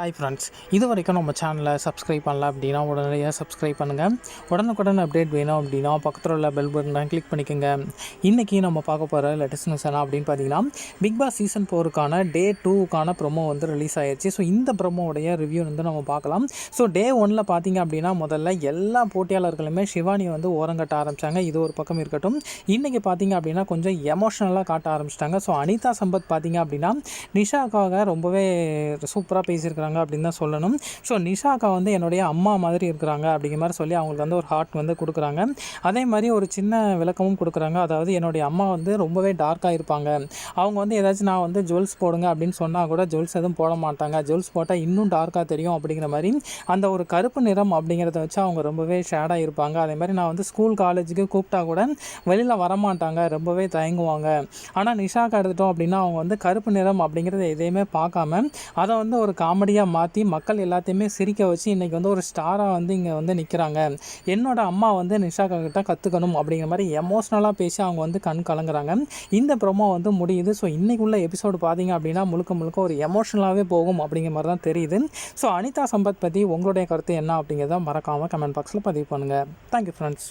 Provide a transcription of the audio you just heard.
Hi friends இது வரைக்கும் நம்ம சேனலை சப்ஸ்கிரைப் பண்ணல அப்படின்னா உடனடியாக சப்ஸ்கிரைப் பண்ணுங்கள் உடனுக்குடன் அப்டேட் வேணும் அப்படின்னா பக்கத்தில் உள்ள பெல் பட்டனை கிளிக் பண்ணிக்கோங்க. இன்றைக்கி நம்ம பார்க்க போகிற லேட்டஸ்ட் நியூஸ் என்ன அப்படின்னு பார்த்தீங்கன்னா பிக் பாஸ் சீசன் ஃபோருக்கான டே டூக்கான ப்ரொமோ வந்து ரிலீஸ் ஆயிடுச்சு ஸோ இந்த ப்ரொமோவுடைய ரிவ்யூ வந்து நம்ம பார்க்கலாம். ஸோ டே ஒனில் பார்த்தீங்க அப்படின்னா முதல்ல எல்லா போட்டியாளர்களுமே சிவானி வந்து ஓரங்கட்ட ஆரம்பித்தாங்க இது ஒரு பக்கம் இருக்கட்டும். இன்றைக்கி பார்த்தீங்க அப்படின்னா கொஞ்சம் எமோஷ்னலாக காட்ட ஆரம்பிச்சிட்டாங்க. ஸோ அனிதா சம்பத் பார்த்தீங்க அப்படின்னா நிஷாக்காக ரொம்பவே சூப்பராக பேசியிருக்காங்க இருக்கிறாங்க அப்படின்னு தான் சொல்லணும். ஸோ நிஷாக்கா வந்து என்னுடைய அம்மா மாதிரி இருக்கிறாங்க அப்படிங்கிற மாதிரி சொல்லி அவங்களுக்கு வந்து ஒரு ஹார்ட் வந்து கொடுக்குறாங்க. அதே மாதிரி ஒரு சின்ன விளக்கமும் கொடுக்குறாங்க. அதாவது என்னுடைய அம்மா வந்து ரொம்பவே டார்க்காக இருப்பாங்க. அவங்க வந்து ஏதாச்சும் நான் வந்து ஜுவல்ஸ் போடுங்க அப்படின்னு சொன்னால் கூட ஜுவல்ஸ் எதுவும் போட மாட்டாங்க. ஜுவல்ஸ் போட்டால் இன்னும் டார்க்காக தெரியும் அப்படிங்கிற மாதிரி அந்த ஒரு கருப்பு நிறம் அப்படிங்கிறத வச்சு அவங்க ரொம்பவே ஷேடாக இருப்பாங்க. அதே மாதிரி நான் வந்து ஸ்கூல் காலேஜுக்கு கூப்பிட்டா கூட வெளியில் வரமாட்டாங்க. ரொம்பவே தயங்குவாங்க. ஆனால் நிஷாக்கா எடுத்துட்டோம் அப்படின்னா அவங்க வந்து கருப்பு நிறம் அப்படிங்கிறத எதையுமே பார்க்காம அதை வந்து ஒரு காமெடி காமெடியாக மாற்றி மக்கள் எல்லாத்தையுமே சிரிக்க வச்சு இன்றைக்கி வந்து ஒரு ஸ்டாராக வந்து இங்கே வந்து நிற்கிறாங்க என்னோட அம்மா வந்து நிஷாக்கா கிட்ட கற்றுக்கணும் அப்படிங்கிற மாதிரி எமோஷ்னலாக பேசி அவங்க வந்து கண் கலங்குறாங்க. இந்த ப்ரொமோ வந்து முடியுது. ஸோ இன்றைக்கி உள்ள எபிசோடு பார்த்தீங்க அப்படின்னா முழுக்க முழுக்க ஒரு எமோஷனலாகவே போகும் அப்படிங்கிற மாதிரி தான் தெரியுது. ஸோ அனிதா சம்பத் பற்றி உங்களுடைய கருத்து என்ன அப்படிங்கிறத மறக்காமல் கமெண்ட் பாக்ஸில் பதிவு பண்ணுங்கள் தேங்க்யூ ஃப்ரெண்ட்ஸ்